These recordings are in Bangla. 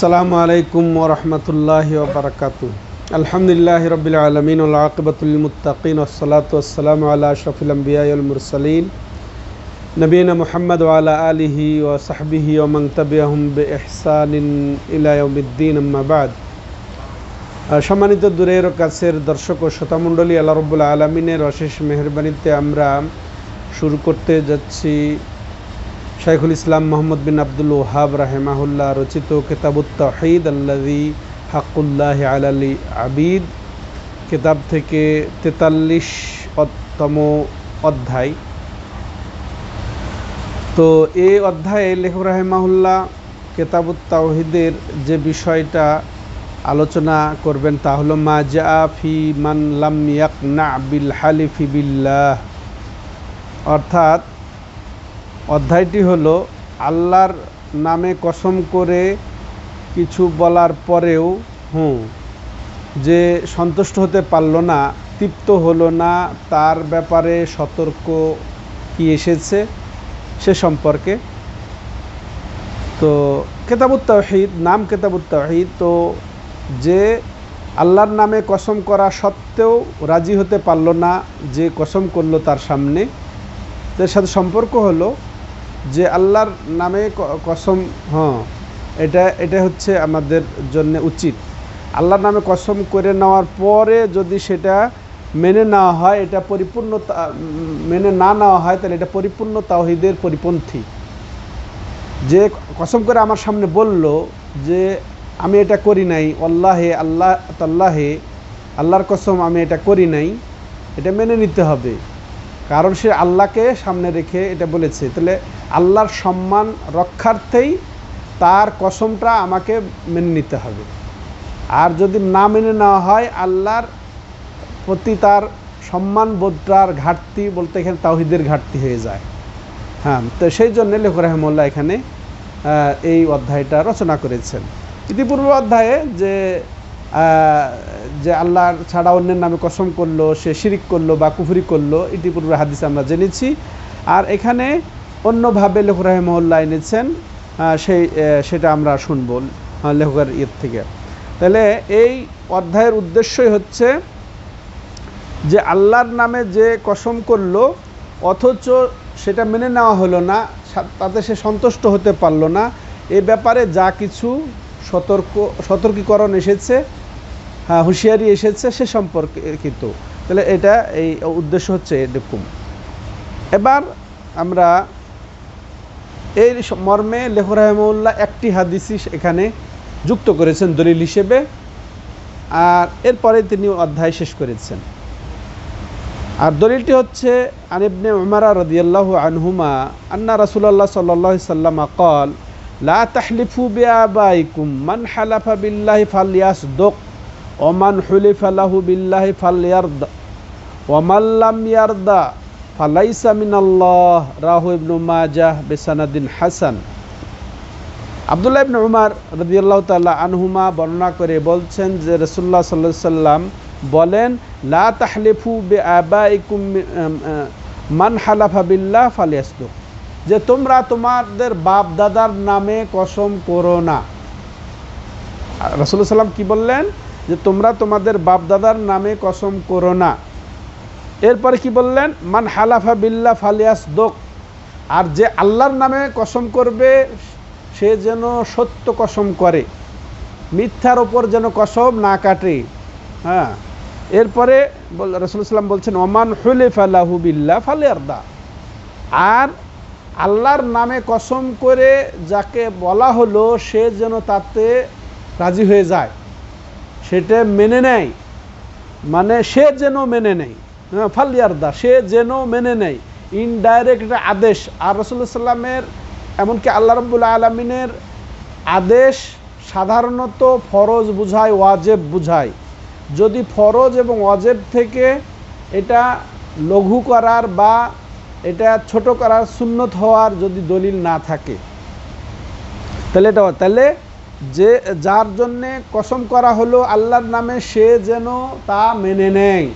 আসসালামু আলাইকুম ওরহমতুল্লাহ ওবরাকাতু আলহামদুলিল্লাহ রবিল আলমিন আকিবতুল মুতাকিন ওসলাত ওসালাম আল্লাহ শফিল আম্বিয়াল মুরসালিন নবীন মোহাম্মদ ওয়ালা আলিহি ও সাহবিহি ও মংতবিয়াহম বে এহসানিন ইলায়ুদ্দিন আম্মাবাদ সম্মানিত দূরের ও কাছের দর্শক ও শ্রোতামণ্ডলী, আল্লাহ রব্বুল আলমিনের অশেষ মেহরবানিতে আমরা শুরু করতে যাচ্ছি শাইখুল ইসলাম মোহাম্মদ বিন আব্দুল ওহাব রাহেমাহুল্লাহ রচিত কেতাবুত তহিদ আল্লাদি হাকুল্লাহ আলালি আবিদ, কেতাব থেকে তেতাল্লিশ তম অধ্যায়। তো এই অধ্যায়ে লেখক রাহেমাহুল্লাহ কেতাবুত তাওহিদের যে বিষয়টা আলোচনা করবেন তা হলো, মা জা ফি মান লাম ইয়াক না বিল হালিফি বিল্লাহ। অর্থাৎ অধ্যায়টি হলো, আল্লাহর নামে কসম করে কিছু বলার পরেও, হুঁ, যে সন্তুষ্ট হতে পারল না, তৃপ্ত হলো না, তার ব্যাপারে সতর্ক কি এসেছে সে সম্পর্কে। তো কেতাবুত তাহিদ নাম কেতাবুত তাহিদ তো যে আল্লাহর নামে কসম করা সত্ত্বেও রাজি হতে পারল না, যে কসম করল তার সামনে তার সাথে সম্পর্ক হলো যে আল্লাহর নামে কসম হ্যাঁ এটা এটা হচ্ছে আমাদের জন্য উচিত। আল্লাহর নামে কসম করে নেওয়ার পরে যদি সেটা মেনে নেওয়া হয়, এটা পরিপূর্ণ মেনে না নেওয়া হয়, তাহলে এটা পরিপূর্ণ তাওহিদের পরিপন্থী। যে কসম করে আমার সামনে বলল যে, আমি এটা করি নাই, আল্লাহে, আল্লাহ, তাল্লাহে, আল্লাহর কসম আমি এটা করি নাই, এটা মেনে নিতে হবে। কারণ সে আল্লাহকে সামনে রেখে এটা বলেছে। তাহলে আল্লাহর সম্মান রক্ষার্থেই তার কসমটা আমাকে মেনে নিতে হবে। আর যদি না মেনে নেওয়া হয়, আল্লাহর প্রতি তার সম্মান বোধটার ঘাটতি বলতে এখানে তাওহিদের ঘাটতি হয়ে যায়। হ্যাঁ তো সেই জন্য লেখ রহমল্লা এখানে এই অধ্যায়টা রচনা করেছেন। ইতিপূর্ব অধ্যায়ে যে যে আল্লাহর ছাড়া অন্যের নামে কসম করল, সে শিরিক করল বা কুফরি করল ইতিপূর্বে হাদিসে আমরা জেনেছি। আর এখানে অন্যভাবে লেখক রাহেমহল্লা এনেছেন সেই সেটা আমরা শুনব লেখকের ইয়ের থেকে। তাহলে এই অধ্যায়ের উদ্দেশ্যই হচ্ছে যে আল্লাহর নামে যে কসম করল, অথচ সেটা মেনে নেওয়া হলো না তাতে সে সন্তুষ্ট হতে পারল না। এ ব্যাপারে যা কিছু সতর্ক, সতর্কীকরণ এসেছে হ্যাঁ হুঁশিয়ারি এসেছে, সে সম্পর্কে কিন্তু। তাহলে এটা এই উদ্দেশ্য হচ্ছে এরকম। এবার আমরা এই মর্মে লেখ রহমউল্লাহ একটি হাদিসি এখানে যুক্ত করেছেন দলিল হিসেবে। আর এরপরে তিনি অধ্যায় শেষ করেছেন। আর দলিলটি হচ্ছে আনিবনে উমারা রদিয়াল্লাহ আনহুমা আন্না রাসুলাল্লাহ সাল্লাহ সাল্লাম কল লা তাহলিফু বিআবাইকুম, মান হালাফা বিল্লাহি ফালইয়াসদুক ওমান হুলিফা লাহু বিল্লাহি ফালইয়ারদ ওমান লাম ইয়ারদা। হাসান। আনহুমা বর্ণনা করে বলছেন যে সাল্লাল্লাহু সাল্লাম বলেন মান হালাফা বিল্লাহ যে তোমরা তোমাদের বাপ দাদার নামে কসম করো না। রসুল্লাহ সাল্লাম কি বললেন? যে তোমরা তোমাদের বাপ দাদার নামে কসম করো না। এরপরে কি বললেন? মান হালাফা বিল্লা ফালিয়াস দোক আর যে আল্লাহর নামে কসম করবে, সে যেন সত্য কসম করে। মিথ্যার ওপর যেন কসম না কাটে। হ্যাঁ। এরপরে রসুল বলছেন, ওমান হুলিফ আল্লাহু বিল্লা ফালিয়ারদা আর আল্লাহর নামে কসম করে যাকে বলা হলো, সে যেন তাতে রাজি হয়ে যায়। সেটা মেনে নেয়। মানে সে যেন মেনে নেয়। ফালিয়ারদা, সে যেন মেনে নেয়। ইনডাইরেক্ট একটা আদেশ। আর রসুল্লাহ সাল্লামের এমনকি আল্লাহ রবুল্লা আলমিনের আদেশ সাধারণত ফরজ বুঝায়, ওয়াজেব বুঝায়। যদি ফরজ এবং ওয়াজেব থেকে এটা লঘু করার বা এটা ছোট করার সুন্নত হওয়ার যদি দলিল না থাকে, তাহলে এটা তাহলে যে, যার জন্যে কসম করা হলো আল্লাহর নামে, সে যেন তা মেনে নেয়।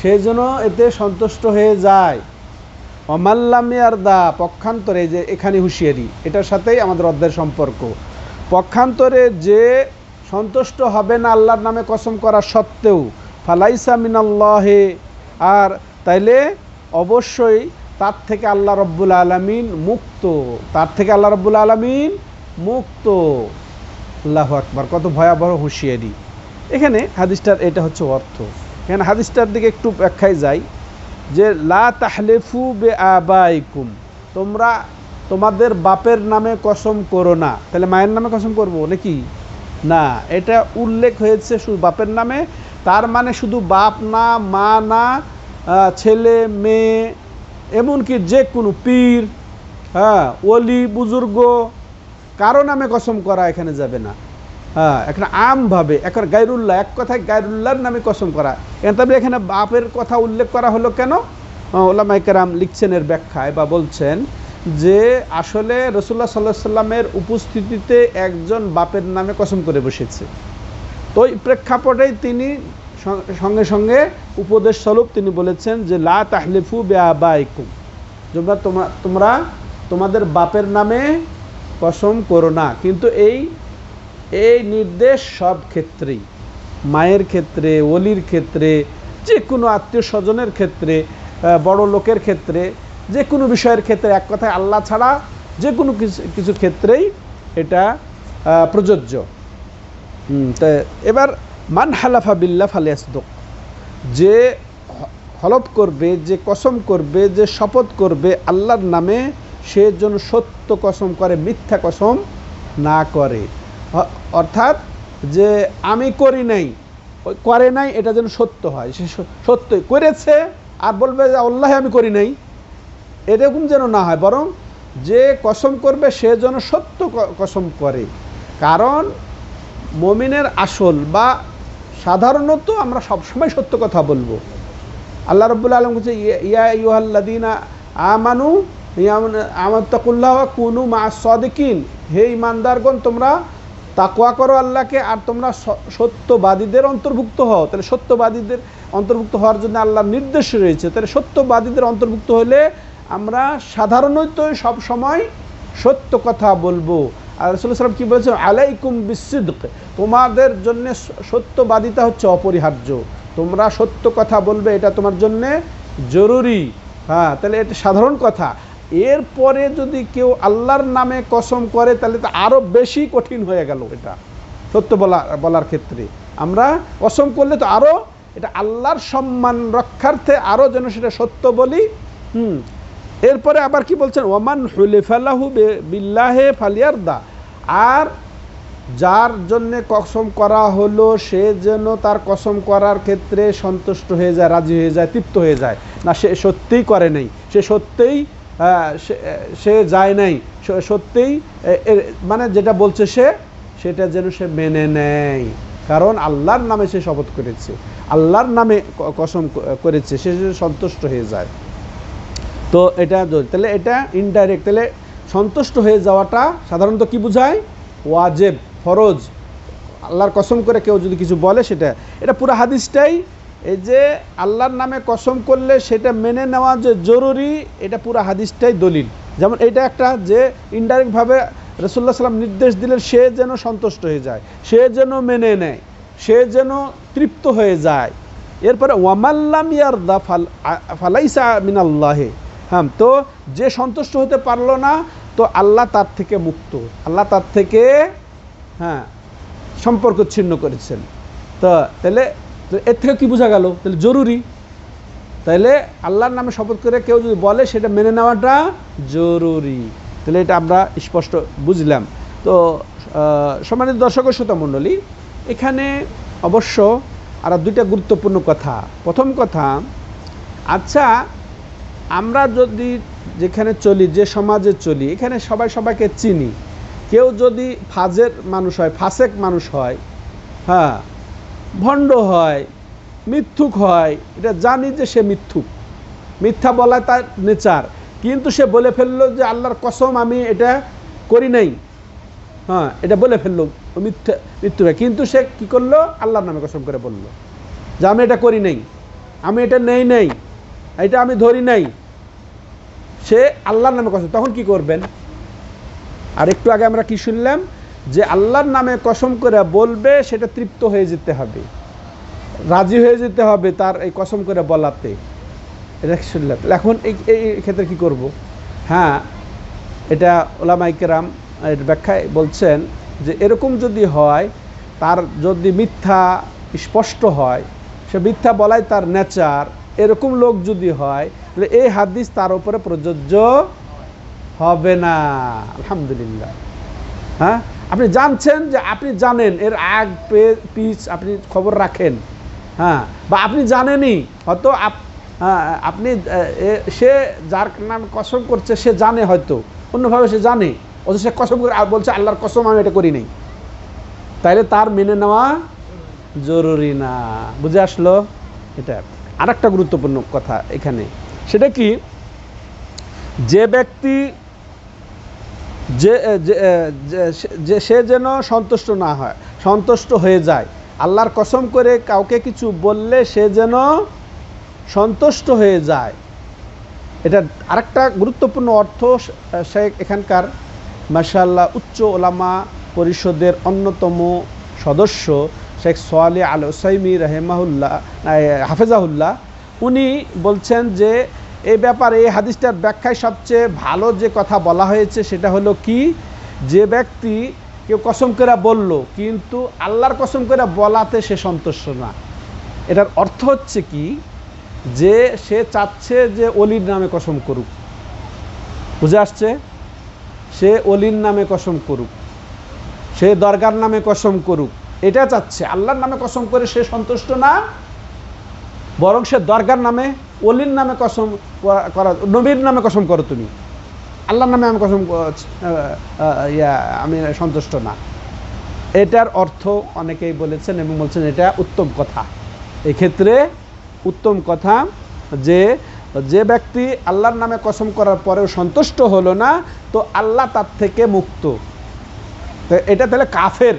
সে যেন এতে সন্তুষ্ট হয়ে যায়। অমাল্লামিয়ারদা পক্ষান্তরে যে এখানে হুঁশিয়ারি, এটার সাথেই আমাদের অধ্যায়ের সম্পর্ক। পক্ষান্তরে যে সন্তুষ্ট হবে না আল্লাহর নামে কসম করা সত্ত্বেও, ফালাইসা মিনাল্লাহে, আর তাইলে অবশ্যই তার থেকে আল্লাহ রব্বুল আলমিন মুক্ত, তার থেকে আল্লাহ রব্বুল আলমিন মুক্ত। আল্লাহ আকবার, কত ভয়াবহ হুঁশিয়ারি। এখানে হাদিসটার এটা হচ্ছে অর্থ। এখানে হাদিসটার দিকে একটু ব্যাখ্যায় যাই, যে লা তাহলেফু বে আবাইকুম তোমরা তোমাদের বাপের নামে কসম করো না। তাহলে মায়ের নামে কসম করব নাকি? না, এটা উল্লেখ হয়েছে শুধু বাপের নামে, তার মানে শুধু বাপ না, মা না ছেলে, মেয়ে, এমনকি যে কোনো পীর হ্যাঁ ওলি, বুজুর্গ, কারও নামে কসম করা এখানে যাবে না। হ্যাঁ এখানে আমভাবে এখন গাইরুল্লাহ এক কথায় গাইরুল্লাহর নামে কসম করা। তবে এখানে বাপের কথা উল্লেখ করা হলো কেন? ওলামাইকেরাম লিখছেন এর ব্যাখ্যায় বা বলছেন যে আসলে রসুল্লাহ সাল্লাহ সাল্লামের উপস্থিতিতে একজন বাপের নামে কসম করে বসেছে। তো ওই প্রেক্ষাপটেই তিনি সঙ্গে সঙ্গে উপদেশ স্বরূপ তিনি বলেছেন যে, লা তাহলিফু বে আবাইকুম তোমরা তোমরা তোমরা তোমাদের বাপের নামে কসম করো না। কিন্তু এই এই নির্দেশ সব ক্ষেত্রেই। মায়ের ক্ষেত্রে ওলির ক্ষেত্রে যে কোনো আত্মীয় স্বজনের ক্ষেত্রে বড় লোকের ক্ষেত্রে যে কোনো বিষয়ের ক্ষেত্রে এক কথায় আল্লাহ ছাড়া যে কোনো কিছু ক্ষেত্রেই এটা প্রযোজ্য। তা এবার মান হালাফা বিল্লা ফালিয়াসদক। যে হলফ করবে, যে কসম করবে, যে শপথ করবে আল্লাহর নামে, সে যেন সত্য কসম করে, মিথ্যা কসম না করে। অর্থাৎ যে আমি করি নাই করে নাই, এটা যেন সত্য হয়। সে সত্যই করেছে আর বলবে যে, আল্লাহ, আমি করি নাই। এরকম যেন না হয়, বরং যে কসম করবে, সে যেন সত্য কসম করে। কারণ মমিনের আসল বা সাধারণত আমরা সবসময় সত্য কথা বলব। আল্লাহ রব্বুল আলম বলছে, ইয়া- ইউহাল্লাদিনা আমানু আমাত্তাকুল্লাহ, কুনু মা সদিকিন। হে ইমানদারগণ তোমরা তাকওয়া করো আল্লাহকে, আর তোমরা সত্যবাদীদের অন্তর্ভুক্ত হও। তাহলে সত্যবাদীদের অন্তর্ভুক্ত হওয়ার জন্য আল্লাহর নির্দেশ রয়েছে। তাহলে সত্যবাদীদের অন্তর্ভুক্ত হলে আমরা সাধারণত সব সময় সত্য কথা বলব। আর রসুল্লাহ সাল্লাম কী বলেছেন? আলাইকুম বিসিদ্ক। তোমাদের জন্যে সত্যবাদিতা হচ্ছে অপরিহার্য। তোমরা সত্য কথা বলবে, এটা তোমার জন্যে জরুরি। হ্যাঁ তাহলে এটা সাধারণ কথা। এরপরে যদি কেউ আল্লাহর নামে কসম করে, তাহলে তো আরও বেশি কঠিন হয়ে গেল এটা। সত্য বলা, বলার ক্ষেত্রে। আমরা কসম করলে তো আরও এটা আল্লাহর সম্মান রক্ষার্থে আরও যেন সেটা সত্য বলি। হুম। এরপরে আবার কি বলছেন? ওমান হুলিফাল্লাহু বিল্লাহে ফালিয়ারদা। আর যার জন্যে কসম করা হলো, সে যেন তার কসম করার ক্ষেত্রে সন্তুষ্ট হয়ে যায়, রাজি হয়ে যায়, তৃপ্ত হয়ে যায়। না, সে সত্যিই করে নাই। সে সত্যিই সে- সে যায় নাই। সত্যিই মানে যেটা বলছে সে, সেটা যেন সে মেনে নেয়। কারণ আল্লাহর নামে সে শপথ করেছে। আল্লাহর নামে কসম করেছে, সে সন্তুষ্ট হয়ে যায়। তো এটা তাহলে এটা ইনডাইরেক্ট তাহলে সন্তুষ্ট হয়ে যাওয়াটা সাধারণত কি বোঝায়? ওয়াজেব, ফরজ। আল্লাহর কসম করে কেউ যদি কিছু বলে সেটা, এটা পুরো হাদিসটাই এই যে আল্লাহর নামে কসম করলে সেটা মেনে নেওয়া যে জরুরি, এটা পুরো হাদিসটাই দলিল। যেমন এটা একটা যে ইনডাইরেক্টভাবে রসুল্লাহ সাল্লাম নির্দেশ দিলেন, সে যেন সন্তুষ্ট হয়ে যায়, সে যেন মেনে নেয়, সে যেন তৃপ্ত হয়ে যায়। এরপরে ওয়ামাল্লাম ইয়ারদা ফাল, ফালাইসা মিনাল্লাহে। হ্যাঁ তো যে সন্তুষ্ট হতে পারল না, তো আল্লাহ তার থেকে মুক্ত, আল্লাহ তার থেকে হ্যাঁ সম্পর্ক ছিন্ন করেছেন। তো তাহলে তো এর থেকে কী বোঝা গেল? তাহলে জরুরি। তাহলে আল্লাহর নামে শপথ করে কেউ যদি বলে, সেটা মেনে নেওয়াটা জরুরি। তাহলে এটা আমরা স্পষ্ট বুঝলাম। তো সম্মানিত দর্শক শ্রোতা মণ্ডলী, এখানে অবশ্য আর দুইটা গুরুত্বপূর্ণ কথা। প্রথম কথা আচ্ছা আমরা যদি যেখানে চলি, যে সমাজে চলি, এখানে সবাই সবাইকে চিনি। কেউ যদি ফাজের মানুষ হয়, ফাসেক মানুষ হয় হ্যাঁ ভণ্ড হয়, মিথ্যুক হয়, এটা জানি যে সে মিথ্যুক। মিথ্যা বলা তার নেচার। কিন্তু সে বলে ফেলল যে আল্লাহর কসম আমি এটা করি নাই। হ্যাঁ এটা বলে ফেলল মিথ্যা মৃত্যু কিন্তু সে কি করল? আল্লাহর নামে কসম করে বলল যে আমি এটা করি নাই, আমি এটা নেই নাই, এটা আমি ধরি নাই। সে আল্লাহর নামে কসম, তখন কি করবেন? আর একটু আগে আমরা কি শুনলাম? যে আল্লাহর নামে কসম করে বলবে, সেটা তৃপ্ত হয়ে যেতে হবে। রাজি হয়ে যেতে হবে তার এই কসম করে বলাতে। এখন এই এই ক্ষেত্রে কি করব? হ্যাঁ এটা ওলামাইকেরাম এর ব্যাখ্যায় বলছেন যে এরকম যদি হয়, তার যদি মিথ্যা স্পষ্ট হয়, সে মিথ্যা বলাই তার নেচার, এরকম লোক যদি হয়, তাহলে এই হাদিস তার উপরে প্রযোজ্য হবে না। আলহামদুলিল্লাহ। হ্যাঁ? আপনি জানছেন যে আপনি জানেন এর আগ পে- পিছ আপনি খবর রাখেন। হ্যাঁ বা আপনি জানেনই হয়তো হ্যাঁ, আপনি সে যার নাম কসম করছে সে জানে হয়তো। অন্যভাবে সে জানে। অথচ সে কসম করে বলছে আল্লাহর কসম আমি এটা করি নাই। তাইলে তার মেনে নেওয়া জরুরি না। বুঝে আসলো? এটা আর একটা গুরুত্বপূর্ণ কথা এখানে। সেটা কি? যে ব্যক্তি যে যে- সে যেন সন্তুষ্ট না হয়, সন্তুষ্ট হয়ে যায়। আল্লাহর কসম করে কাউকে কিছু বললে সে যেন সন্তুষ্ট হয়ে যায়। এটা আরেকটা গুরুত্বপূর্ণ অর্থ সে এখানকার মাশাল্লাহ উচ্চ ওলামা পরিষদের অন্যতম সদস্য শেখ সোয়ালি আল ওসাইমি রহেমাহুল্লাহ হাফেজাহুল্লাহ। উনি বলছেন যে এই ব্যাপারে, এই হাদিসটার ব্যাখ্যায় সবচেয়ে ভালো যে কথা বলা হয়েছে সেটা হলো কি? যে ব্যক্তি কেউ কসম করে বলল, কিন্তু আল্লাহর কসম করে বলাতে সে সন্তুষ্ট না। এটার অর্থ হচ্ছে কি? যে সে চাচ্ছে যে অলির নামে কসম করুক। বুঝে আসছে? সে অলির নামে কসম করুক। সে দরগার নামে কসম করুক। এটা চাচ্ছে। আল্লাহর নামে কসম করে সে সন্তুষ্ট না, বরং সে দরগার নামে অলির নামে কসম করা- নবীর নামে কসম করো তুমি। আল্লাহর নামে আমি কসম ইয়া, আমি সন্তুষ্ট না। এটার অর্থ অনেকেই বলেছেন এবং বলছেন এটা উত্তম কথা। এক্ষেত্রে উত্তম কথা যে যে ব্যক্তি আল্লাহর নামে কসম করার পরেও সন্তুষ্ট হলো না, তো আল্লাহ তার থেকে মুক্ত। এটা তাহলে কাফের।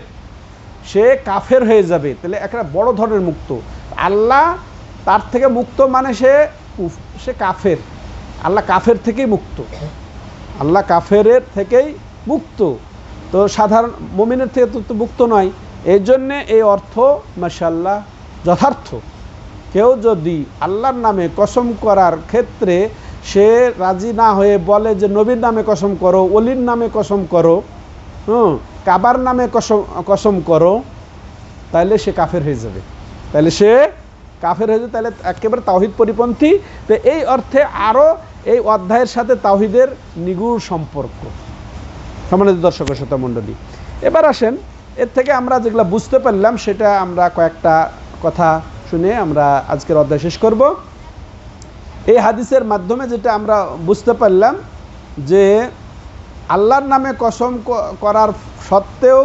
সে কাফের হয়ে যাবে। তাহলে একটা বড় ধরনের মুক্ত। আল্লাহ তার থেকে মুক্ত মানে সে সে কাফের। আল্লাহ কাফের থেকেই মুক্ত। আল্লাহ কাফেরের থেকেই মুক্ত। তো সাধারণ মমিনের থেকে তো মুক্ত নয়। এই জন্যে এই অর্থ মাসাল্লাহ যথার্থ। কেউ যদি আল্লাহর নামে কসম করার ক্ষেত্রে সে রাজি না হয়ে বলে যে নবীর নামে কসম করো অলির নামে কসম করো, হুম, কাবার নামে কসম কসম করো তাহলে সে কাফের হয়ে যাবে। তাহলে সে কাফের হয়ে তাহলে একেবারে তাওহিদ পরিপন্থী। তো এই অর্থে আরও এই অধ্যায়ের সাথে তাওহিদের নিগুড় সম্পর্ক। সম্মানিত দর্শক শ্রোতা মণ্ডলী, এবার আসেন, এর থেকে আমরা যেগুলো বুঝতে পারলাম, সেটা আমরা কয়েকটা কথা শুনে আমরা আজকের অধ্যায় শেষ করব। এই হাদিসের মাধ্যমে যেটা আমরা বুঝতে পারলাম যে আল্লাহর নামে কসম করার সত্ত্বেও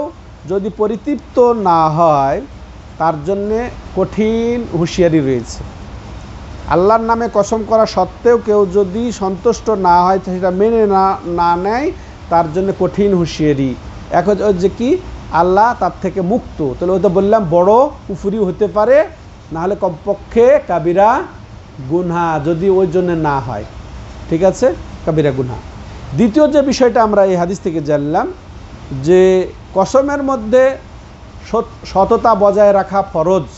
যদি পরিতৃপ্ত না হয় তার জন্যে কঠিন হুঁশিয়ারি রয়েছে। আল্লাহর নামে কসম করা সত্ত্বেও কেউ যদি সন্তুষ্ট না হয়, সেটা মেনে না না নেয়, তার জন্য কঠিন হুঁশিয়ারি। এক যে কি? আল্লাহ তার থেকে মুক্ত। তাহলে ওই তো বললাম, বড় কুফুরি হতে পারে, নাহলে কমপক্ষে কাবিরা গুনহা যদি ওই জন্য না হয়। ঠিক আছে? কাবিরা গুনহা। দ্বিতীয় যে বিষয়টা আমরা এই হাদিস থেকে জানলাম, যে কসমের মধ্যে সততা বজায় রাখা ফরজ।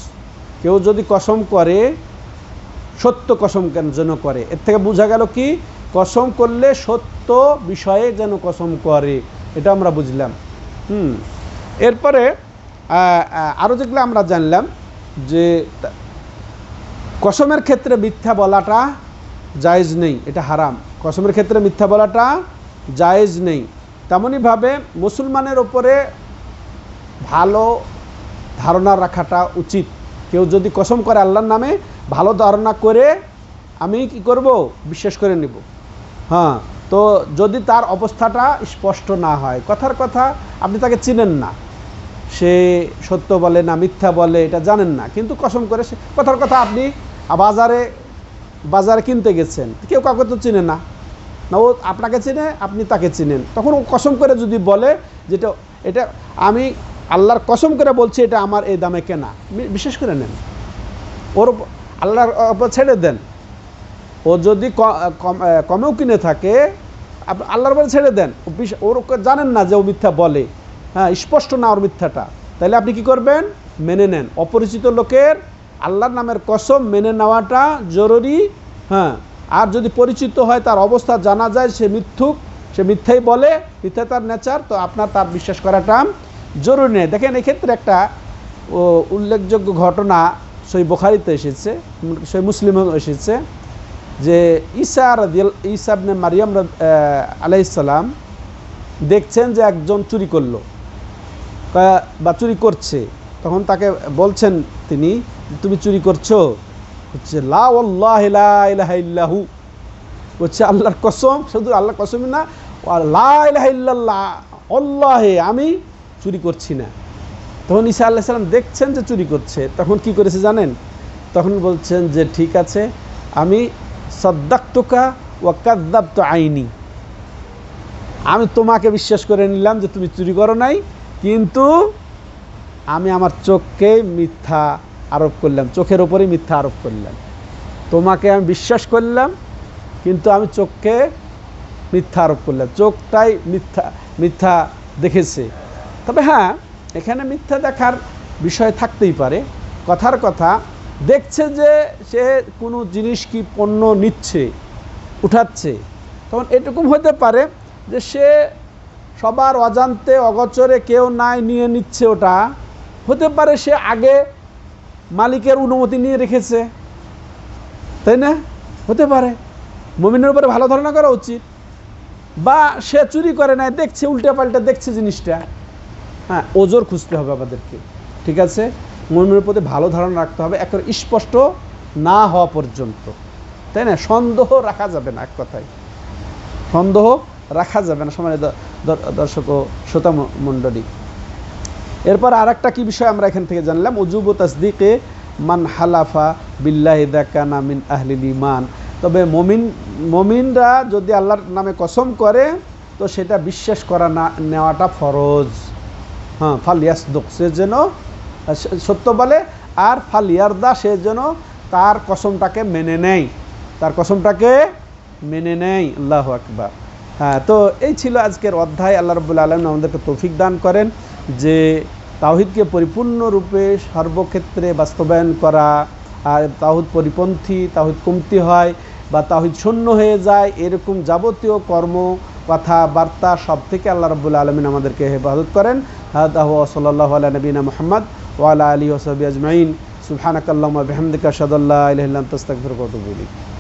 কেউ যদি কসম করে, সত্য কসম কেন যেন করে? এর থেকে বোঝা গেল কি? কসম করলে সত্য বিষয়ে যেন কসম করে। এটা আমরা বুঝলাম। হুম। এরপরে আরও যেগুলো আমরা জানলাম, যে কসমের ক্ষেত্রে মিথ্যা বলাটা জায়েজ নেই, এটা হারাম। কসমের ক্ষেত্রে মিথ্যা বলাটা জায়েজ নেই। তেমনইভাবে মুসলমানের ওপরে ভালো ধারণা রাখাটা উচিত। কেউ যদি কসম করে আল্লাহর নামে ভালো ধারণা করে, আমি কি করব? বিশ্বাস করে নেব। হ্যাঁ তো যদি তার অবস্থাটা স্পষ্ট না হয়, কথার কথা আপনি তাকে চিনেন না। সে সত্য বলে না, মিথ্যা বলে, এটা জানেন না। কিন্তু কসম করে সে কথার কথা আপনি বাজারে বাজারে কিনতে গেছেন, কেউ কাউকে তো চিনে না। না, ও আপনাকে চেনে, আপনি তাকে চিনেন। তখন ও কসম করে যদি বলে, যেটা এটা আমি আল্লাহর কসম করে বলছি এটা আমার এই দামে কেনা। বিশেষ করে নেন। ওর আল্লাহর ছেড়ে দেন। ও যদি কমেও কিনে থাকে, আপ- আল্লাহর বলে ছেড়ে দেন। ওর জানেন না যে ও মিথ্যা বলে। হ্যাঁ স্পষ্ট না ওর মিথ্যাটা। তাহলে আপনি কি করবেন? মেনে নেন। অপরিচিত লোকের আল্লাহর নামের কসম মেনে নেওয়াটা জরুরি। হ্যাঁ আর যদি পরিচিত হয়, তার অবস্থা জানা যায়, সে মিথ্যুক, সে মিথ্যাই বলে, মিথ্যা তার নেচার, তো আপনার তার বিশ্বাস করাটা জরুরি নেই। দেখেন, এক্ষেত্রে একটা উল্লেখযোগ্য ঘটনা সই বোখারিতে এসেছে, সই মুসলিমও এসেছে, যে ঈসা রাদিয়াল ঈসাবনে মারিয়াম আলাইসাল্লাম দেখছেন যে একজন চুরি করল বা চুরি করছে। তখন তাকে বলছেন তিনি, তুমি চুরি করছ? হচ্ছে লা ওয়াল্লাহ লা ইলাহা ইল্লাহু। হচ্ছে আল্লাহর কসম, শুধু আল্লাহর কসমই না ওয়া লা ইলাহা ইল্লাল্লাহ, আল্লাহে আমি চুরি করছি না। তখন ঈসা আল্লাহ সাল্লাম দেখছেন যে চুরি করছে। তখন কি করেছে জানেন? তখন বলছেন যে, ঠিক আছে, আমি সদ্দাক্তকা ও কাদ্দাব তো আইনি। আমি তোমাকে বিশ্বাস করে নিলাম যে তুমি চুরি করো নাই, কিন্তু আমি আমার চোখকে মিথ্যা আরোপ করলাম, চোখের ওপরেই মিথ্যা আরোপ করলাম। তোমাকে আমি বিশ্বাস করলাম, কিন্তু আমি চোখকে মিথ্যা আরোপ করলাম। চোখটাই মিথ্যা মিথ্যা দেখেছে। তবে হ্যাঁ এখানে মিথ্যা দেখার বিষয় থাকতেই পারে। কথার কথা, দেখছে যে সে কোনো জিনিস কি পণ্য নিচ্ছে, উঠাচ্ছে, তখন এরকম হতে পারে যে সে সবার অজান্তে অগচরে কেউ নাই, নিয়ে নিচ্ছে ওটা। হতে পারে সে আগে মালিকের অনুমতি নিয়ে রেখেছে। তাই না? হতে পারে। মমিনের উপরে ভালো ধারণা করা উচিত। বা সে চুরি করে নাই, দেখছে উল্টে পাল্টে দেখছে জিনিসটা। হ্যাঁ ওজোর খুঁজতে হবে আমাদেরকে, ঠিক আছে? মমিনের প্রতি ভালো ধারণা রাখতে হবে, একেবারে স্পষ্ট না হওয়া পর্যন্ত, তাই না? সন্দেহ রাখা যাবে না, এক কথায়। সন্দেহ রাখা যাবে না সমানে দর্শক ও শ্রোতা মণ্ডলী। এরপর আর একটা কী বিষয় আমরা এখান থেকে জানলাম? উজুব তাসদিকে মান হালাফা বিল্লাহ দাকানা মিন আহলিল ইমান তবে মমিন, মমিনরা যদি আল্লাহর নামে কসম করে, তো সেটা বিশ্বাস করা না, নেওয়াটা ফরজ। হ্যাঁ ফালিয়াস দোক সে যেন সত্য বলে, আর ফালিয়ারদা সে যেন তার কসমটাকে মেনে নেয়। তার কসমটাকে মেনে নেয়। আল্লাহ আকবার। হ্যাঁ তো এই ছিল আজকের অধ্যায়। আল্লাহ রবুল্লা আলম আমাদেরকে তৌফিক দান করেন যে তাওহিদকে পরিপূর্ণরূপে সর্বক্ষেত্রে বাস্তবায়ন করা, আর তাহিদ পরিপন্থী তাহিদ কমতি হয় বা তাহিদ শূন্য হয়ে যায়, এরকম যাবতীয় কর্ম কথাবার্তা সব থেকে আল্লাহ রবুল্লা আলমিন আমাদেরকে হেফাজত করেন। হাদাহ সাল্লাহ মোহাম্মদ ওয়ালা আলী ওসবি আজমাইন। সুবহানাকাল্লাহুম্মা বিহামদিকা আশহাদু আল্লা ইলাহা ইল্লা